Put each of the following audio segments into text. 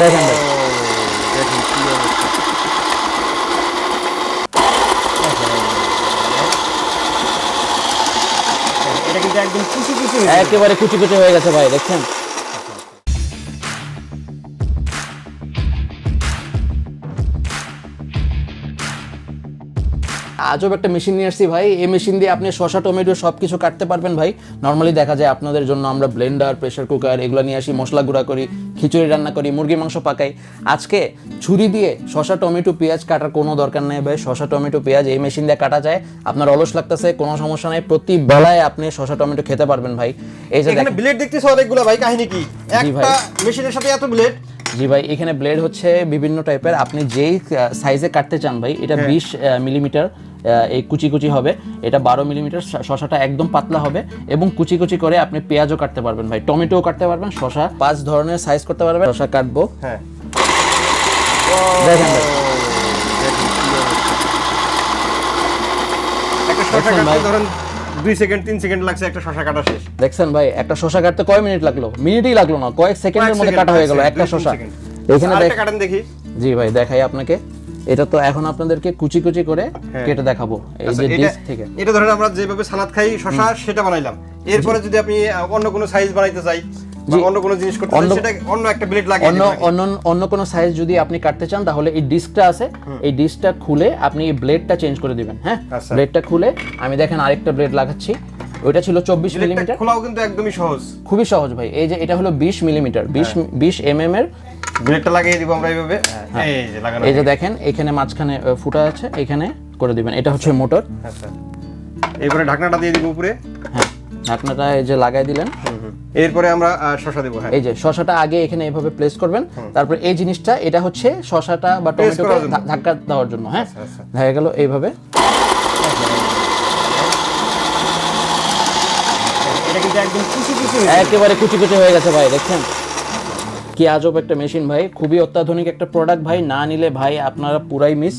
দেখেন দেখেন কি অবস্থা এটা কিন্তু একদম কুচি কুচি একেবারে কুচি কুচি হয়ে গেছে ভাই দেখছেন? আজব একটা মেশিন নিয়ে আসছি ভাই। এই মেশিন দিয়ে আপনি শসা টমেটো সব কিছু কাটতে পারবেন ভাই। নর্মালি দেখা যায় আপনাদের জন্য আমরা ব্লেন্ডার প্রেসার কুকার এগুলো নিয়ে আসি মশলা গুঁড়া করি খিচুড়ি রান্না করি মুরগি মাংস পাকাই। আজকে ছুরি দিয়ে শসা টমেটো পেঁয়াজ কাটার কোনো দরকার নেই ভাই। শসা টমেটো পেঁয়াজ এই মেশিন দিয়ে কাটা যায়। আপনার অলস লাগতেছে কোনো সমস্যা নেই। প্রতি বেলায় আপনি শসা টমেটো খেতে পারবেন ভাই। এই যে এখানে ব্লেড দেখতেছো অনেকগুলো ভাই কাহিনী কি। একটা মেশিনের সাথে এত ব্লেড জি ভাই এখানে ব্লেড হচ্ছে বিভিন্ন টাইপের আপনি যেই সাইজে কাটতে চান ভাই এটা বিশ মিলিমিটার এই কুচি কুচি হবে। এটা বারো মিলিমিটার শশাটা একদম পাতলা হবে এবং কুচি কুচি করে আপনি পেঁয়াজও কাটতে পারবেন ভাই টমেটোও কাটতে পারবেন শশা পাঁচ ধরনের সাইজ করতে পারবেন শশা কাটবো। হ্যাঁ। দেখেন দেখেন? ধরেন দুই সেকেন্ড তিন সেকেন্ড লাগছে একটা শশা কাটা শেষ। দেখছেন ভাই একটা শশা কাটতে কয় মিনিট লাগল? মিনিটই লাগল না কয়েক সেকেন্ডের মধ্যে কাটা হয়ে গেল একটা শশা। এখানে দেখ দেখি। জি ভাই দেখাই আপনাকে। এটা তো এখন আপনাদেরকে কুচি কুচি করে কেটে দেখাবো এই আচ্ছা, যে ডিশ থেকে। এটা ধরেন আমরা যেভাবে সালাদ খাই শশা সেটা বানাইলাম। এরপরে যদি আপনি অন্য কোনো সাইজ বানাইতে চাই অন্য কোনো জিনিস করতে সেটা অন্য একটা ব্লেড লাগে অন্য অন্য অন্য কোনো সাইজ যদি আপনি কাটতে চান তাহলে এই ডিস্কটা আছে। এই ডিস্কটা খুলে আপনি এই ব্লেডটা চেঞ্জ করে দিবেন হ্যাঁ? আচ্ছা। ব্লেডটা খুলে আমি দেখেন আরেকটা ব্লেড লাগাচ্ছি। ওইটা ছিল চব্বিশ মিলিমিটার খোলাও কিন্তু একদমই সহজ। খুবই সহজ ভাই। এই যে এটা হলো বিশ মিলিমিটার বিশ বিশ এম এম এর ব্লেডটা লাগিয়ে দিব আমরা এইভাবে। এই যে লাগানো এই যে দেখেন এখানে মাঝখানে ফুটা আছে এখানে করে দিবেন। এটা হচ্ছে মোটর। আচ্ছা। এরপরে ঢাকনাটা দিয়ে দিব উপরে। হ্যাঁ ঢাকনাটা এই যে লাগাই দিলেন। এরপরে আমরা শশা দেবো হ্যাঁ। এই যে শশাটা আগে এখানে এভাবে প্লেস করবেন। তারপর এই জিনিসটা এটা হচ্ছে শশাটা বা টমেটোকে ধাক্কা দেওয়ার জন্য হ্যাঁ। আচ্ছা। দেখা গেল এইভাবে। এটা কিন্তু একদম কুচি কুচি হয়ে একেবারে কুচি কুচি হয়ে গেছে ভাই দেখছেন? কি আজব একটা মেশিন ভাই? খুবই অত্যাধুনিক একটা প্রোডাক্ট ভাই না নিলে ভাই আপনারা পুরাই মিস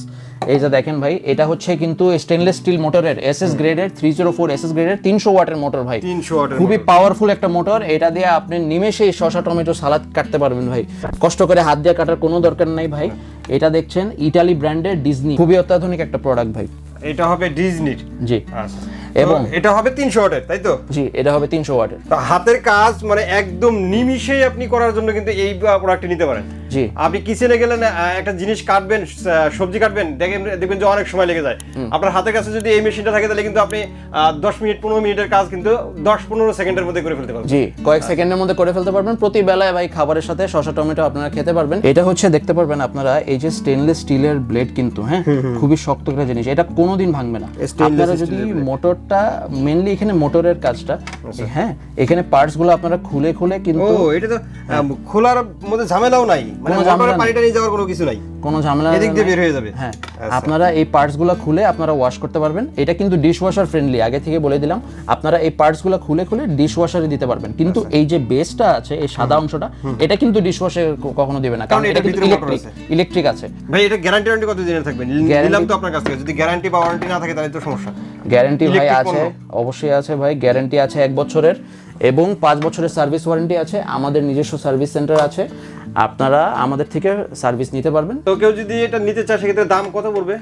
এই যে দেখেন ভাই এটা হচ্ছে কিন্তু স্টেনলেস স্টিল মোটরের এস এস গ্রেডের three zero four S S গ্রেডের তিনশো ওয়াটের মোটর ভাই। 300 ওয়াটের খুবই পাওয়ারফুল একটা মোটর এটা দিয়ে আপনি নিমেষে শসা টমেটো সালাদ কাটতে পারবেন ভাই। কষ্ট করে হাত দিয়ে কাটার কোনো দরকার নাই ভাই। এটা দেখছেন ইটালি ব্র্যান্ডের ডিজনি খুবই অত্যাধুনিক একটা প্রোডাক্ট ভাই। এটা হবে ডিজনির জি। আচ্ছা। এবং- এটা হবে তিনশো ওয়াটের তাই তো? জি এটা হবে তিনশো ওয়াটের। হাতের কাজ মানে একদম নিমিষেই আপনি করার জন্য কিন্তু এই প্রোডাক্টটি নিতে পারেন। জি। আপনি কিচেনে গেলেন একটা জিনিস কাটবেন সবজি কাটবেন দেখেন দেখবেন যে অনেক সময় লেগে যায়। আপনার হাতের কাছে যদি এই মেশিনটা থাকে তাহলে কিন্তু আপনি আহ, দশ মিনিট পনেরো মিনিটের কাজ কিন্তু দশ পনেরো সেকেন্ডের মধ্যে করে ফেলতে পারবেন। জি কয়েক সেকেন্ডের মধ্যে করে ফেলতে পারবেন। প্রতি বেলায় ভাই খাবারের সাথে শসা টমেটো আপনারা খেতে পারবেন। এটা হচ্ছে দেখতে পারবেন আপনারা এই যে স্টেনলেস স্টিলের ব্লেড কিন্তু হ্যাঁ? খুবই শক্ত একটা জিনিস। এটা কোনোদিন ভাঙবে না। আপনারা যদি মোটরটা মেনলি এখানে মোটরের কাজটা হ্যাঁ? এখানে পার্টসগুলো আপনারা খুলে খুলে কিন্তু ও এটা তো খোলার মধ্যে ঝামেলাও নাই। মানে কোনো ঝামেলা মোটরের নেই। পানিটা নিয়ে যাওয়ার কোনো কিছু নাই। কোনো ঝামেলা এদিক দিয়ে বের হয়ে যাবে। হ্যাঁ আচ্ছা। আপনারা এই পার্টসগুলো খুলে আপনারা ওয়াশ করতে পারবেন। এটা কিন্তু ডিশ ওয়াশার ফ্রেন্ডলি আগে থেকে বলে দিলাম। আপনারা এই পার্টসগুলো খুলে খুলে ডিশ ওয়াশারে দিতে পারবেন। কিন্তু আচ্ছা। এই যে বেসটা আছে এই সাদা অংশটা এটা কিন্তু ডিশ ওয়াশে কখনো দিবে না। কারণ এটা কিন্তু ইলেকট্রিক আছে। ইলেকট্রিক আছে। ভাই এটা গ্যারান্টি ওয়ারেন্টি কত দিনের থাকবে নিলাম তো আপনার কাছ থেকে। যদি গ্যারান্টি বা ওয়ারেন্টি না থাকে তাহলে তো সমস্যা। গ্যারান্টি ভাই আছে অবশ্যই আছে ভাই। গ্যারান্টি আছে এক বছরের। এবং পাঁচ বছরের সার্ভিস ওয়ারেন্টি আছে। আমাদের নিজস্ব সার্ভিস সেন্টার আছে। আপনারা আমাদের থেকে সার্ভিস নিতে পারবেন। তো কেউ যদি এটা নিতে চায়, সেক্ষেত্রে দাম কত পড়বে?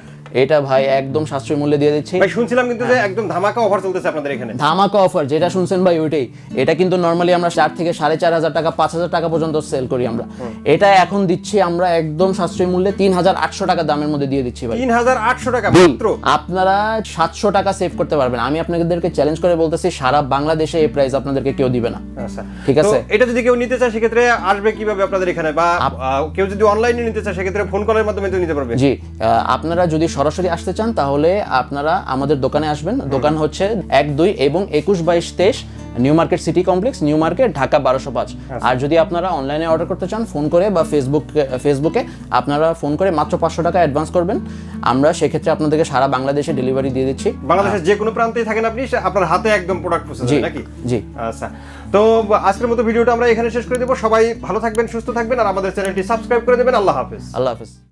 এটা ভাই একদম সাশ্রয়ী মূল্যে দিয়ে দিচ্ছি। ভাই শুনছিলাম কিন্তু যে একদম ধামাকা অফার চলতেছে আপনাদের এখানে। ধামাকা অফার যেটা শুনছেন ভাই ওইটাই। এটা কিন্তু নর্মালি আমরা চার থেকে সাড়ে চার হাজার টাকা পাঁচ হাজার টাকা পর্যন্ত সেল করি আমরা। এটা এখন দিচ্ছি আমরা একদম সাশ্রয়ী মূল্যে তিন হাজার আটশো টাকা দামের মধ্যে দিয়ে দিচ্ছি ভাই। তিন হাজার আটশো টাকা মাত্র? আপনারা সাতশো টাকা সেভ করতে পারবেন। আমি আপনাদেরকে চ্যালেঞ্জ করে বলতেছি সারা বাংলাদেশে এই প্রাইস আপনাদেরকে কেউ দিবে না। আচ্ছা। ঠিক তো আছে। এটা যদি কেউ নিতে চায় সেক্ষেত্রে আসবে কীভাবে আপনাদের এখানে? বা কেউ যদি অনলাইনে নিতে চায় সেক্ষেত্রে ফোন কলের মাধ্যমে তো নিতে পারবে। জি আপনারা যদি সরাসরি আসতে চান তাহলে আপনারা আমাদের দোকানে আসবেন। দোকান হচ্ছে এক দুই এবং একুশ বাইশ তেইশ new market city complex new market Dhaka বারোশো পাঁচ। আর যদি আপনারা অনলাইনে অর্ডার করতে চান ফোন করে বা ফেসবুক ফেসবুকে আপনারা ফোন করে মাত্র পাঁচশো টাকা অ্যাডভান্স করবেন। আমরা সেক্ষেত্রে আপনাদেরকে সারা বাংলাদেশে ডেলিভারি দিয়ে দিচ্ছি। বাংলাদেশের যে কোনো প্রান্তেই থাকেন আপনি আপনার হাতে একদম প্রোডাক্ট পৌঁছে জি যাবে নাকি? জি। আচ্ছা। তো আজকের মতো ভিডিওটা আমরা এখানে শেষ করে দেবো। সবাই ভালো থাকবেন সুস্থ থাকবেন আর আমাদের চ্যানেলটি সাবস্ক্রাইব করে দেবেন। আল্লাহ হাফেজ। আল্লাহ হাফিজ।